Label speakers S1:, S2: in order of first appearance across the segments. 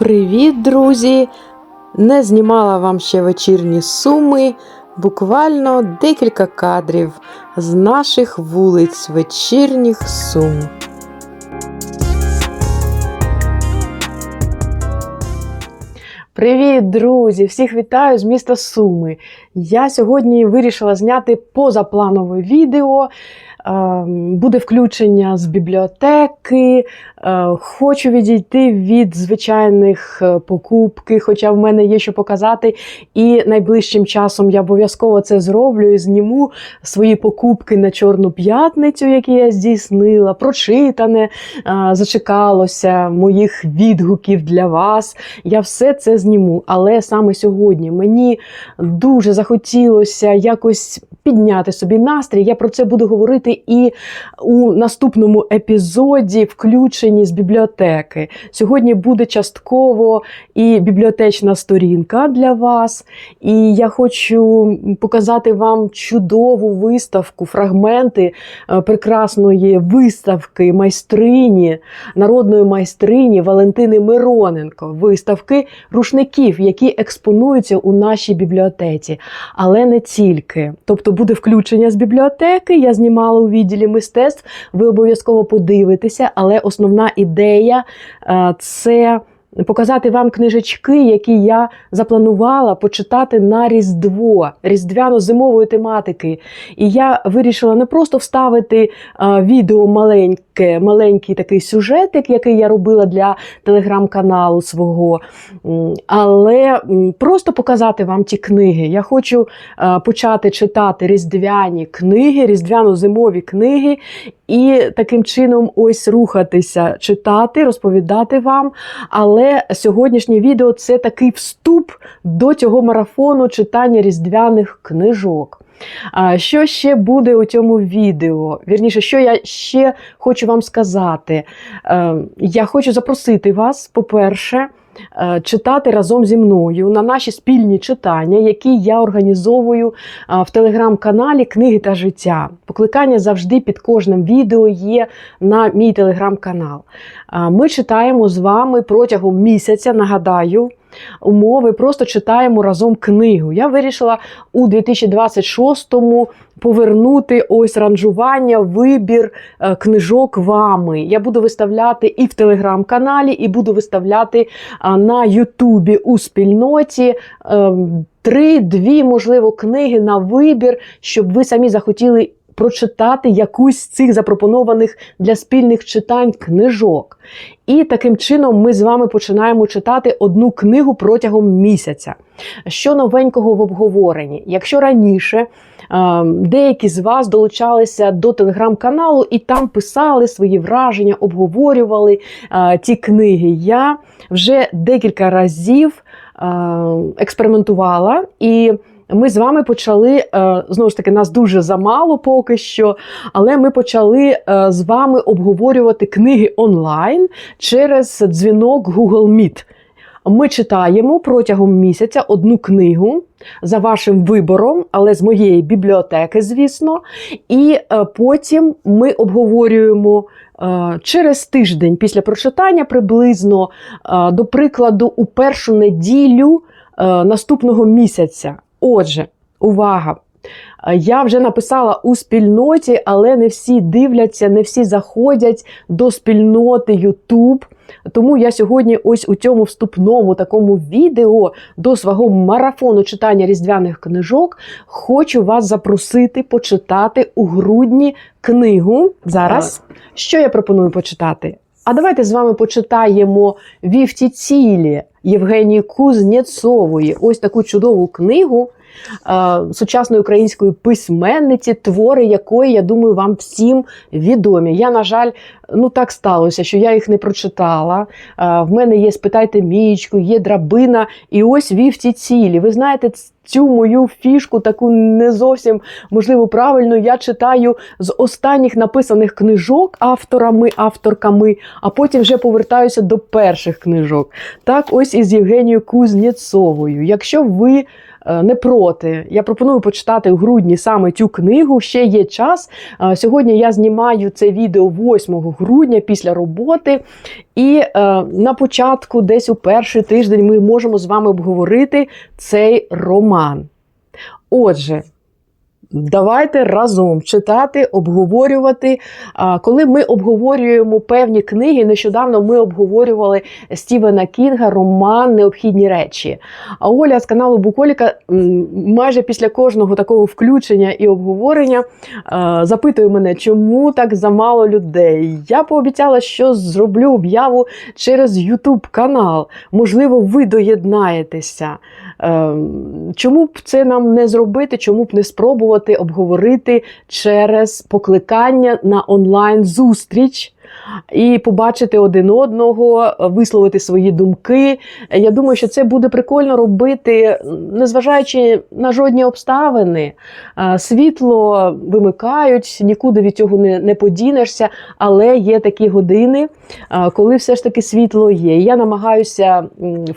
S1: Привіт, друзі! Не знімала вам ще вечірні суми. Буквально декілька кадрів з наших вулиць вечірніх сум. Привіт, друзі! Всіх вітаю з міста Суми. Я сьогодні вирішила зняти позапланове відео. Е, Буде включення з бібліотеки. Е, Хочу відійти від звичайних е, покупки, хоча в мене є що показати. І найближчим часом я обов'язково це зроблю і зніму свої покупки на Чорну п'ятницю, які я здійснила, прочитане, е, зачекалося моїх відгуків для вас. Я все це зніму. Але саме сьогодні мені дуже захотілося якось підняти собі настрій. Я про це буду говорити і у наступному епізоді, включенні з бібліотеки. Сьогодні буде частково і бібліотечна сторінка для вас. І я хочу показати вам чудову виставку, фрагменти е, прекрасної виставки майстрині, народної майстрині Валентини Мироненко, виставки рушників, які експонуються у нашій бібліотеці. Але не тільки. Тобто буде включення з бібліотеки. Я знімала у відділі мистецтв. Ви обов'язково подивитеся, але основна ідея е, це. Показати вам книжечки, які я запланувала почитати на Різдво, різдвяно-зимової тематики. І я вирішила не просто вставити відео маленьке, маленький такий сюжетик, який я робила для телеграм-каналу свого, але просто показати вам ті книги. Я хочу почати читати різдвяні книги, різдвяно-зимові книги. І таким чином ось рухатися, читати, розповідати вам. Але сьогоднішнє відео це такий вступ до цього марафону читання різдвяних книжок. Що ще буде у цьому відео? Вірніше, що я ще хочу вам сказати? Е, Я хочу запросити вас, по-перше, е, читати разом зі мною на наші спільні читання, які я організовую е, в телеграм-каналі Книги та життя. Покликання завжди під кожним відео є на мій телеграм-канал. Ми читаємо з вами протягом місяця, нагадаю. Умови просто читаємо разом книгу. Я вирішила у 2026-му повернути ось ранжування, вибір е, книжок вами. Я буду виставляти і в телеграм-каналі, і буду виставляти на Ютубі у спільноті. е, Три-дві, можливо, книги на вибір, щоб ви самі захотіли прочитати якусь з цих запропонованих для спільних читань книжок. І таким чином ми з вами починаємо читати одну книгу протягом місяця. Що новенького в обговоренні? Якщо раніше е, деякі з вас долучалися до телеграм-каналу і там писали свої враження, обговорювали е, ті книги, я вже декілька разів е, експериментувала і. Ми з вами почали е, знову ж таки, нас дуже замало поки що, але ми почали е, з вами обговорювати книги онлайн через дзвінок Google Meet. Ми читаємо протягом місяця одну книгу за вашим вибором, але з моєї бібліотеки, звісно. І е, потім ми обговорюємо через тиждень після прочитання, приблизно, до прикладу, у першу неділю наступного місяця. Отже, увага! Е, Я вже написала у спільноті, але не всі дивляться, не всі заходять до спільноти YouTube. Тому я сьогодні, ось у цьому вступному такому відео до свого марафону читання різдвяних книжок, хочу вас запросити почитати у грудні книгу. Зараз що я пропоную почитати? А давайте з вами почитаємо Вівті цілі Євгенії Кузнєцової. Ось таку чудову книгу сучасної української письменниці, твори якої, я думаю, вам всім відомі. Я, на жаль, ну так сталося, що я їх не прочитала. Е, в мене є спитайте мічку, є драбина, і ось вівці цілі. Ви знаєте, цю мою фішку, таку не зовсім можливо правильно, я читаю з останніх написаних книжок авторами, авторками, а потім вже повертаюся до перших книжок. Так, ось із Євгенією Кузнєцовою. Якщо ви е, не проти. Я пропоную почитати в грудні саме цю книгу. Ще є час. Е, Сьогодні я знімаю це відео 8 грудня після роботи. І е, на початку, десь у перший тиждень, ми можемо з вами обговорити цей роман. Отже, давайте разом читати, обговорювати. Коли ми обговорюємо певні книги, нещодавно ми обговорювали Стівена Кінга роман Необхідні речі. А Оля з каналу Буколіка майже після кожного такого включення і обговорення запитує мене, чому так замало людей. Я пообіцяла, що зроблю об'яву через YouTube канал. Можливо, ви доєднаєтеся. Е, Чому б це нам не зробити? Чому б не спробувати обговорити через покликання на онлайн-зустріч? І побачити один одного, висловити свої думки. Я думаю, що це буде прикольно робити, незважаючи на жодні обставини. Світло вимикають, нікуди від цього не, не подінешся, але є такі години, коли все ж таки світло є. Я намагаюся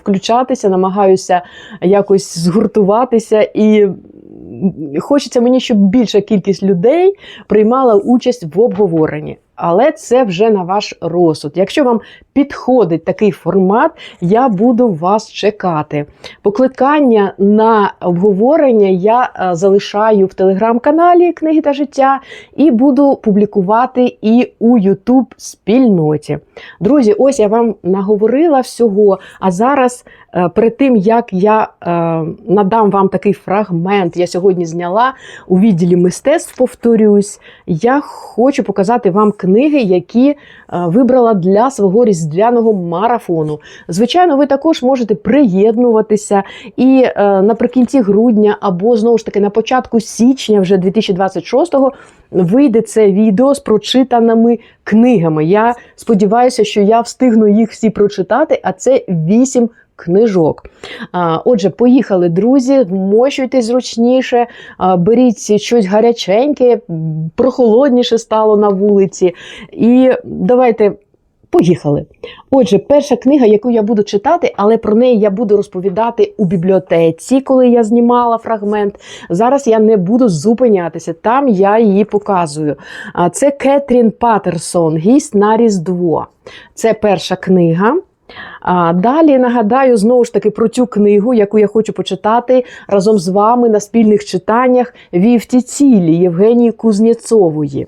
S1: включатися, намагаюся якось згуртуватися і. Хочеться мені, щоб більша кількість людей приймала участь в обговоренні. Але це вже на ваш розсуд. Якщо вам підходить такий формат, я буду вас чекати. Покликання на обговорення я е, залишаю в телеграм-каналі Книги та життя і буду публікувати і у Ютуб спільноті. Друзі, ось я вам наговорила всього. А зараз, перед тим як я е, надам вам такий фрагмент, я сьогодні зняла у відділі мистецтв, повторюсь, я хочу показати вам книги, які е, вибрала для свого різдвяного марафону. Звичайно, ви також можете приєднуватися і е, наприкінці грудня або знову ж таки на початку січня, вже 2026-го, вийде це відео з прочитаними книгами. Я сподіваюся, що я встигну їх всі прочитати, а це вісім книжок. Отже, поїхали, друзі, вмощуйтесь зручніше, беріть щось гаряченьке, прохолодніше стало на вулиці. І давайте. Поїхали. Отже, перша книга, яку я буду читати, але про неї я буду розповідати у бібліотеці, коли я знімала фрагмент. Зараз я не буду зупинятися, там я її показую. Це Кетрін Паттерсон, Гість на Різдво. Це перша книга. А далі нагадаю знову ж таки про цю книгу, яку я хочу почитати разом з вами на спільних читаннях Вівті цілі Євгенії Кузнєцової.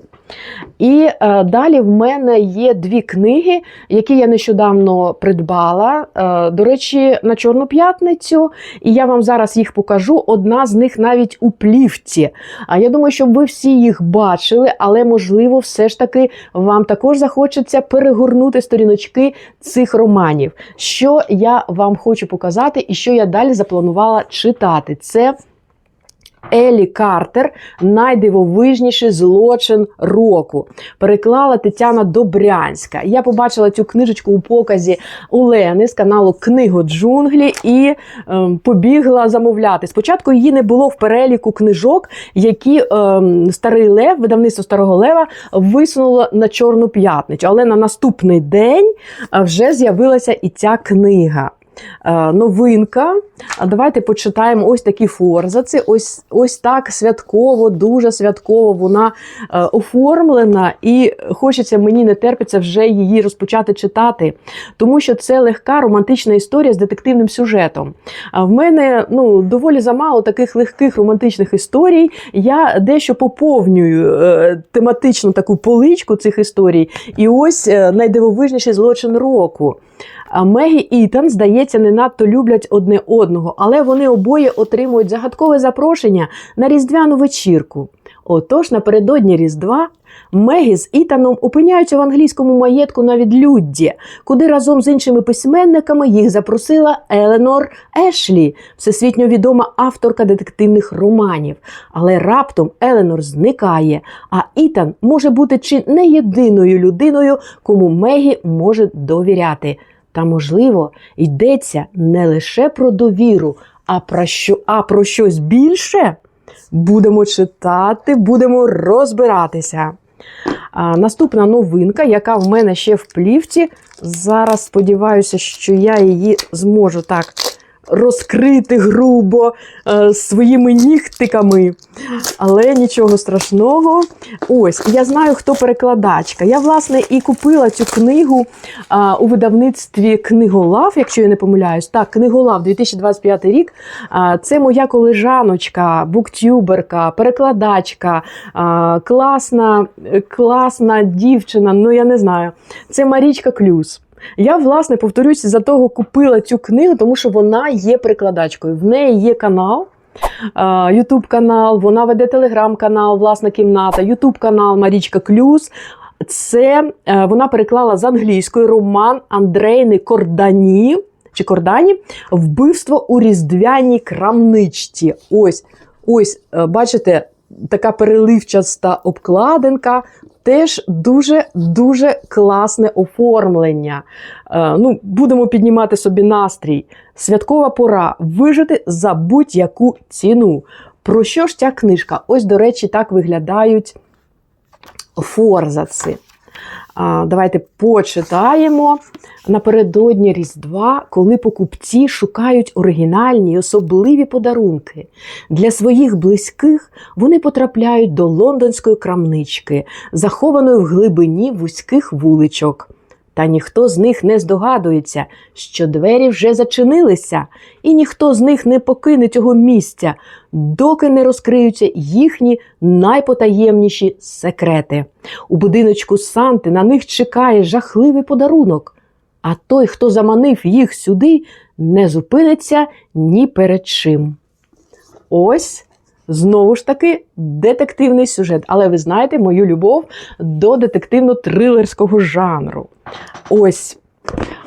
S1: І е, далі в мене є дві книги, які я нещодавно придбала. Е, до речі, на Чорну п'ятницю, і я вам зараз їх покажу. Одна з них навіть у плівці. А я думаю, що ви всі їх бачили, але можливо, все ж таки вам також захочеться перегорнути сторіночки цих романів. Що я вам хочу показати, і що я далі запланувала читати. Це Елі Картер найдивовижніший злочин року. Переклала Тетяна Добрянська. Я побачила цю книжечку у показі у Лени з каналу Книго Джунглі і ем, побігла замовляти. Спочатку її не було в переліку книжок, які ем, старий Лев, видавництво Старого Лева, висунуло на Чорну п'ятницю. Але на наступний день е, вже з'явилася і ця книга. Е, Новинка. Давайте почитаємо ось такі форзаци. Ось ось так святково, дуже святково вона е, оформлена, і хочеться мені не терпиться вже її розпочати читати, тому що це легка романтична історія з детективним сюжетом. А в мене ну, доволі замало таких легких романтичних історій. Я дещо поповнюю е, тематичну таку поличку цих історій. І ось найдивовижніший злочин року. Мегі і Ітан, здається, не надто люблять одне одного, але вони обоє отримують загадкове запрошення на різдвяну вечірку. Отож, напередодні Різдва Мегі з Ітаном опиняються в англійському маєтку на відлюдді, куди разом з іншими письменниками їх запросила Еленор Ешлі, всесвітньо відома авторка детективних романів. Але раптом Еленор зникає, а Ітан може бути чи не єдиною людиною, кому Мегі може довіряти. Та, можливо, йдеться не лише про довіру, а про, що, а про щось більше. Будемо читати, будемо розбиратися. А, наступна новинка, яка в мене ще в плівці. Зараз сподіваюся, що я її зможу так розкрити грубо е, своїми нігтиками. Але нічого страшного. Ось, я знаю, хто перекладачка. Я, власне, і купила цю книгу а, у видавництві Книголав, якщо я не помиляюсь. Так, Книголав 2025 рік. А, це моя колежаночка, буктюберка, перекладачка, а, класна, класна дівчина. Ну, я не знаю. Це Марічка Клюс. Я, власне, повторюся, за того купила цю книгу, тому що вона є перекладачкою. В неї є канал. Ютуб канал, вона веде телеграм-канал, власна кімната, Ютуб канал Марічка Клюс. Це е, вона переклала з англійської роман Андрейни Кордані чи Кордані Вбивство у різдвяній крамничці. Ось, ось, е, бачите, така переливчаста обкладинка. Теж дуже-дуже класне оформлення. Е, ну, Будемо піднімати собі настрій. Святкова пора вижити за будь-яку ціну. Про що ж ця книжка? Ось, до речі, так виглядають форзаци. Давайте почитаємо. Напередодні Різдва, коли покупці шукають оригінальні й особливі подарунки. Для своїх близьких вони потрапляють до лондонської крамнички, захованої в глибині вузьких вуличок. Та ніхто з них не здогадується, що двері вже зачинилися, і ніхто з них не покине цього місця, доки не розкриються їхні найпотаємніші секрети. У будиночку Санти на них чекає жахливий подарунок. А той, хто заманив їх сюди, не зупиниться ні перед чим. Ось знову ж таки детективний сюжет. Але ви знаєте мою любов до детективно-трилерського жанру. Ось.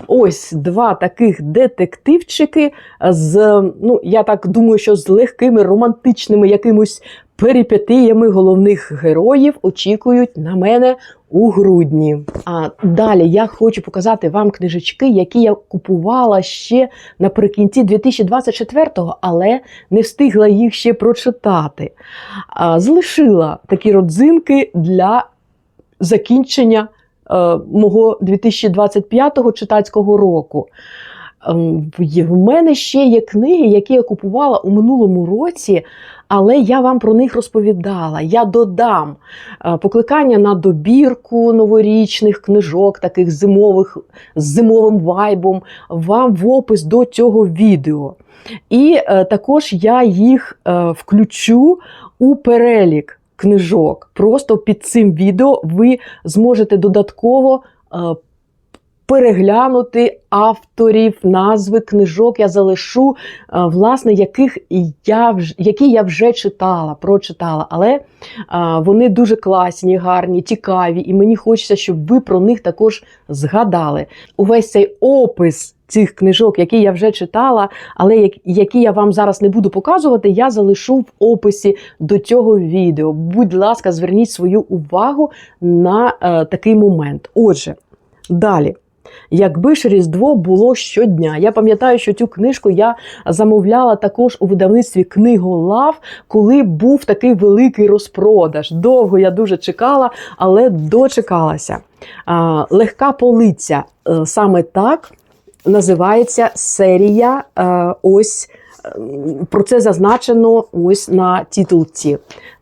S1: Ось два таких детективчики з, ну, я так думаю, що з легкими романтичними якимось перипетіями головних героїв очікують на мене у грудні. А далі я хочу показати вам книжечки, які я купувала ще наприкінці 2024-го, але не встигла їх ще прочитати. А, залишила такі родзинки для закінчення мого 2025 читацького року. Ем, В мене ще є книги, які я купувала у минулому році, але я вам про них розповідала. Я додам е, покликання на добірку новорічних книжок, таких зимових з зимовим вайбом, вам в опис до цього відео. І е, також я їх е, включу у перелік книжок. Просто під цим відео ви зможете додатково переглянути авторів, назви книжок я залишу, е, власне, яких я які я вже читала, прочитала. Але е, вони дуже класні, гарні, цікаві, і мені хочеться, щоб ви про них також згадали. Увесь цей опис. Цих книжок, які я вже читала, але які я вам зараз не буду показувати, я залишу в описі до цього відео. Будь ласка, зверніть свою увагу на е, такий момент. Отже, далі. Якби ж Різдво було щодня. Я пам'ятаю, що цю книжку я замовляла також у видавництві Книголав, коли був такий великий розпродаж. Довго я дуже чекала, але дочекалася. Легка полиця е, саме так називається серія. Е, ось е, про це зазначено ось на титулці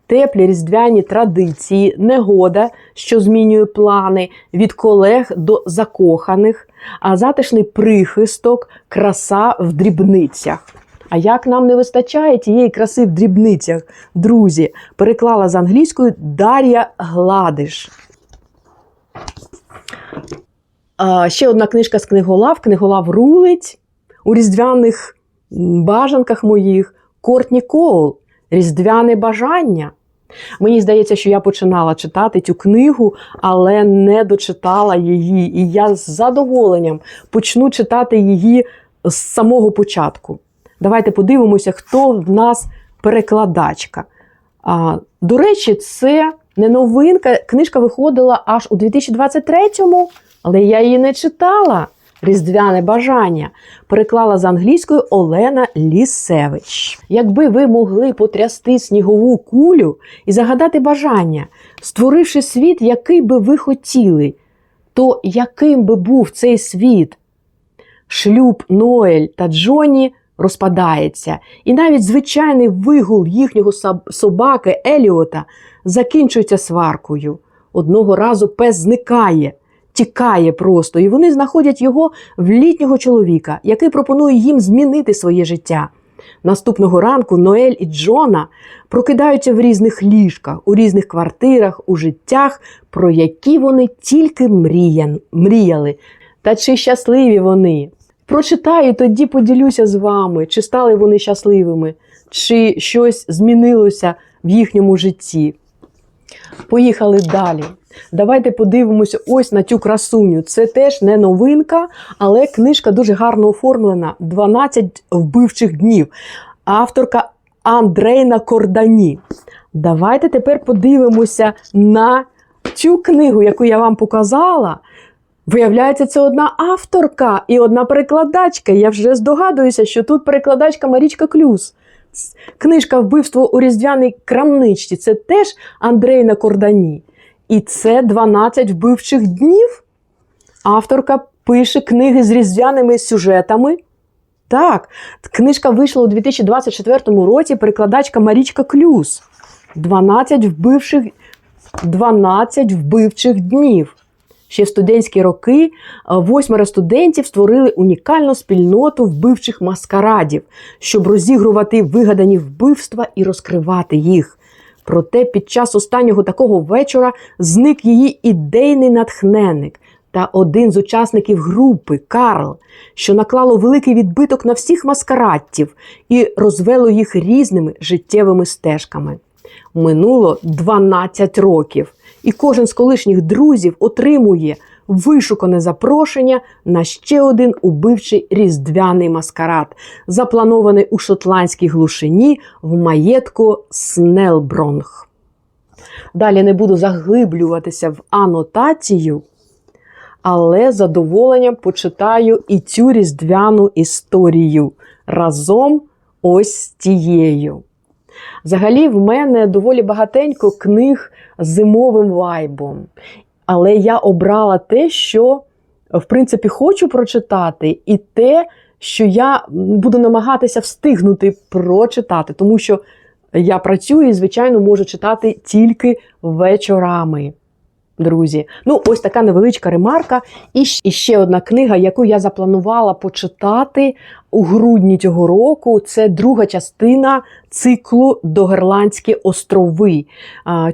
S1: теплі різдвяні традиції, негода, що змінює плани від колег до закоханих, а затишний прихисток, краса в дрібницях. А як нам не вистачає тієї краси в дрібницях, друзі, переклала з англійської Дар'я Гладиш. Ще одна книжка з книголав. Книголав рулить у різдвяних бажанках моїх Кортні Коул. Різдвяне бажання. Мені здається, що я починала читати цю книгу, але не дочитала її. І я з задоволенням почну читати її з самого початку. Давайте подивимося, хто в нас перекладачка. А, До речі, це не новинка. Книжка виходила аж у 2023-му, але я її не читала. Різдвяне бажання переклала з англійської Олена Лісевич. Якби ви могли потрясти снігову кулю і загадати бажання, створивши світ, який би ви хотіли, то яким би був цей світ? Шлюб Ноель та Джоні розпадається, і навіть звичайний вигул їхнього собаки Еліота закінчується сваркою. Одного разу пес зникає, тікає просто, і вони знаходять його в літнього чоловіка, який пропонує їм змінити своє життя. Наступного ранку Ноель і Джона прокидаються в різних ліжках, у різних квартирах, у життях, про які вони тільки мріян, мріяли. Та чи щасливі вони? Прочитаю, тоді поділюся з вами, чи стали вони щасливими, чи щось змінилося в їхньому житті. Поїхали далі. Давайте подивимося ось на цю красуню. Це теж не новинка, але книжка дуже гарно оформлена. 12 вбивчих днів. Авторка Андрейна Кордані. Давайте тепер подивимося на цю книгу, яку я вам показала. Виявляється, це одна авторка і одна перекладачка. Я вже здогадуюся, що тут перекладачка Марічка Клюс. Книжка Вбивство у різдвяній крамничці це теж Андрейна Кордані. І це 12 вбивчих днів. Авторка пише книги з різдвяними сюжетами. Так, книжка вийшла у 2024 році. Перекладачка Марічка Клюс. 12 вбивших, 12 вбивчих днів. Ще в студентські роки е, восьмеро студентів створили унікальну спільноту вбивчих маскарадів, щоб розігрувати вигадані вбивства і розкривати їх. Проте під час останнього такого вечора зник її ідейний натхненник та один з учасників групи Карл, що наклало великий відбиток на всіх маскарадтів і розвело їх різними життєвими стежками. Минуло 12 років, і кожен з колишніх друзів отримує вишукане запрошення на ще один убивчий різдвяний маскарад, запланований у шотландській глушині в маєтку Снелбронг. Далі не буду заглиблюватися в анотацію, але задоволенням почитаю і цю різдвяну історію разом ось з тією. Взагалі, в мене доволі багатенько книг зимовим вайбом. Але я обрала те, що, в принципі, хочу прочитати, і те, що я буду намагатися встигнути прочитати, тому що я працюю і, звичайно, можу читати тільки вечорами. Друзі, ну ось така невеличка ремарка. І ще одна книга, яку я запланувала почитати у грудні цього року. Це друга частина циклу Догерландські острови.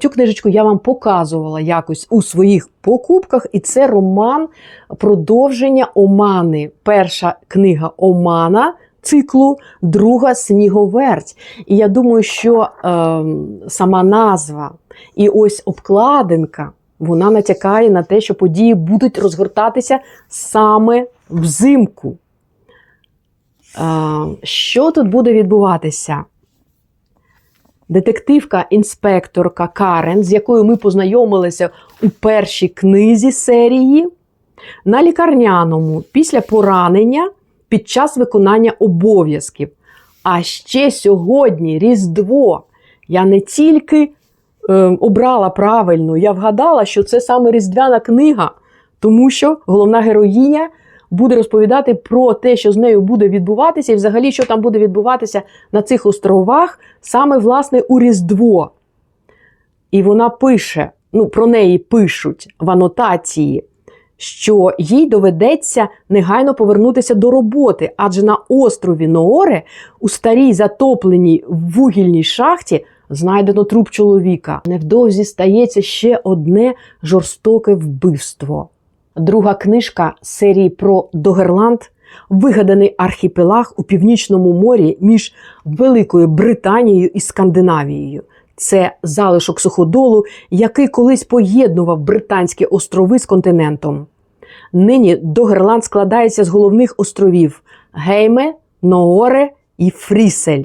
S1: Цю книжечку я вам показувала якось у своїх покупках, і це роман продовження Омани. Перша книга Омана. Циклу, друга сніговерть. І я думаю, що ем, сама назва і ось обкладинка вона натякає на те, що події будуть розгортатися саме взимку. Що тут буде відбуватися? Детективка інспекторка Карен, з якою ми познайомилися у першій книзі серії, на лікарняному після поранення під час виконання обов'язків. А ще сьогодні Різдво. Я не тільки обрала правильно, я вгадала, що це саме різдвяна книга, тому що головна героїня буде розповідати про те, що з нею буде відбуватися, і взагалі, що там буде відбуватися на цих островах, саме власне у Різдво. І вона пише: ну, про неї пишуть в анотації, що їй доведеться негайно повернутися до роботи, адже на острові Нооре у старій затопленій вугільній шахті знайдено труп чоловіка. Невдовзі стається ще одне жорстоке вбивство. Друга книжка серії про Догерланд вигаданий архіпелаг у північному морі між Великою Британією і Скандинавією. Це залишок суходолу, який колись поєднував британські острови з континентом. Нині Догерланд складається з головних островів Гейме, Нооре і Фрісель.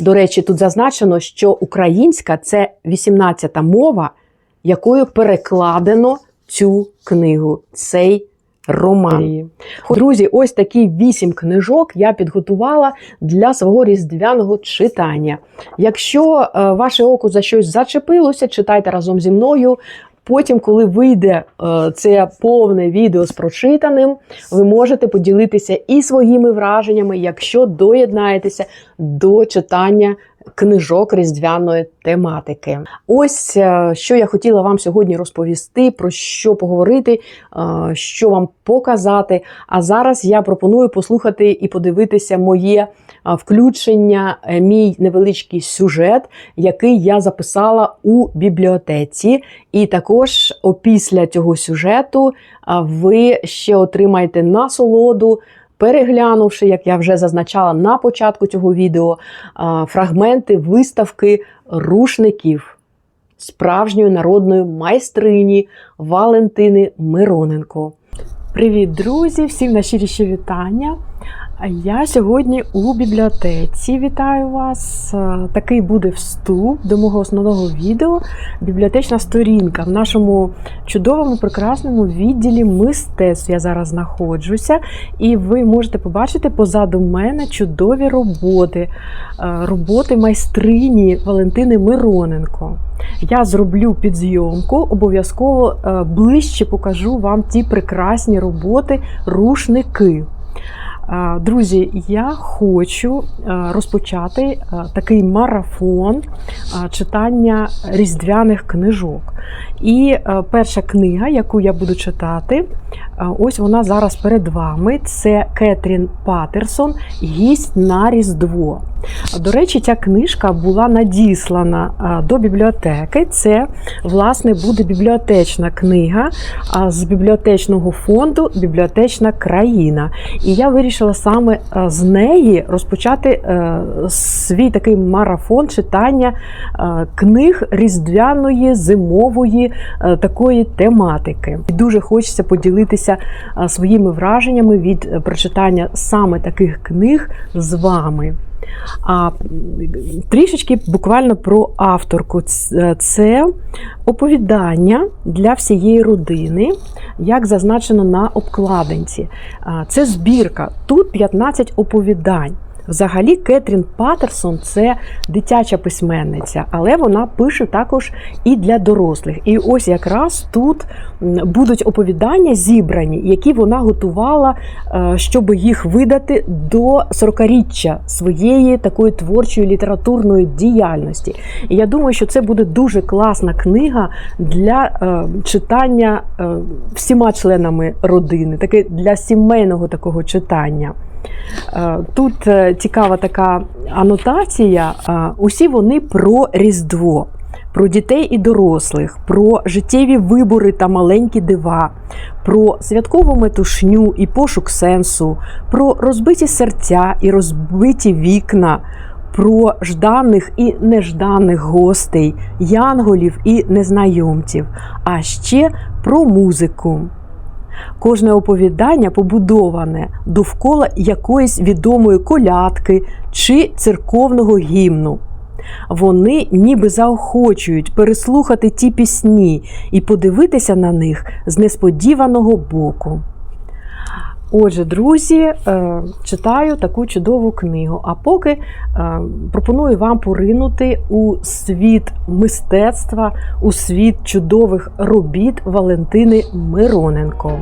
S1: До речі, тут зазначено, що українська це 18-та мова, якою перекладено цю книгу, цей роман. Друзі, ось такі вісім книжок я підготувала для свого різдвяного читання. Якщо е, ваше око за щось зачепилося, читайте разом зі мною. Потім, коли вийде е, це повне відео з прочитаним, ви можете поділитися і своїми враженнями, якщо доєднаєтеся до читання книжок різдвяної тематики. Ось е, що я хотіла вам сьогодні розповісти, про що поговорити, е, що вам показати. А зараз я пропоную послухати і подивитися моє включення, мій невеличкий сюжет, який я записала у бібліотеці. І також опісля цього сюжету ви ще отримаєте насолоду переглянувши, як я вже зазначала на початку цього відео, фрагменти виставки рушників справжньої народної майстрині Валентини Мироненко. Привіт, друзі! Всім найщиріші вітання! Я сьогодні у бібліотеці вітаю вас. Е, такий буде вступ до мого основного відео. Бібліотечна сторінка в нашому чудовому, прекрасному відділі мистецтв. Я зараз знаходжуся, і ви можете побачити позаду мене чудові роботи, е, роботи майстрині Валентини Мироненко. Я зроблю підзйомку, обов'язково е, ближче покажу вам ті прекрасні роботи, рушники. Друзі, я хочу розпочати такий марафон читання різдвяних книжок. І перша книга, яку я буду читати, ось вона зараз перед вами. Це Кетрін Патерсон Гість на Різдво. До речі, ця книжка була надіслана до бібліотеки. Це, власне, буде бібліотечна книга з бібліотечного фонду Бібліотечна країна. І я вирішила саме з неї розпочати е, свій такий марафон читання е, книг різдвяної, зимової е, такої тематики. І дуже хочеться поділитися своїми враженнями від прочитання саме таких книг з вами. А трішечки буквально про авторку. Це оповідання для всієї родини, як зазначено на обкладинці. Це збірка. Тут 15 оповідань. Взагалі, Кетрін Патерсон це дитяча письменниця, але вона пише також і для дорослих. І ось якраз тут будуть оповідання зібрані, які вона готувала, е, щоб їх видати до 40-річчя своєї такої творчої літературної діяльності. І я думаю, що це буде дуже класна книга для е, читання е, всіма членами родини, таке для сімейного такого читання. Е, тут е, цікава така анотація. Е, усі вони про Різдво, про дітей і дорослих, про життєві вибори та маленькі дива, про святкову метушню і пошук сенсу, про розбиті серця і розбиті вікна. Про жданих і нежданих гостей, янголів і незнайомців, а ще про музику. Кожне оповідання побудоване довкола якоїсь відомої колядки чи церковного гімну. Вони ніби заохочують переслухати ті пісні і подивитися на них з несподіваного боку. Отже, друзі, е, читаю таку чудову книгу. А поки е, пропоную вам поринути у світ мистецтва, у світ чудових робіт Валентини Мироненко.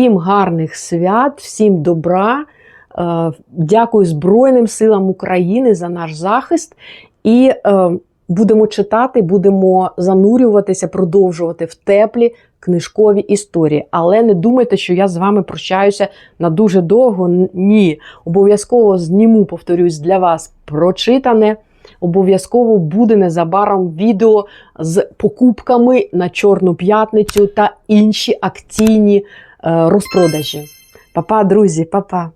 S1: Всім гарних свят, всім добра. Е, Дякую Збройним силам України за наш захист. І е, будемо читати, будемо занурюватися, продовжувати в теплі книжкові історії. Але не думайте, що я з вами прощаюся на дуже довго. Ні. Обов'язково зніму, повторюсь, для вас прочитане. Обов'язково буде незабаром відео з покупками на Чорну п'ятницю та інші акційні Е, розпродажі. Па-па, друзі, па-па!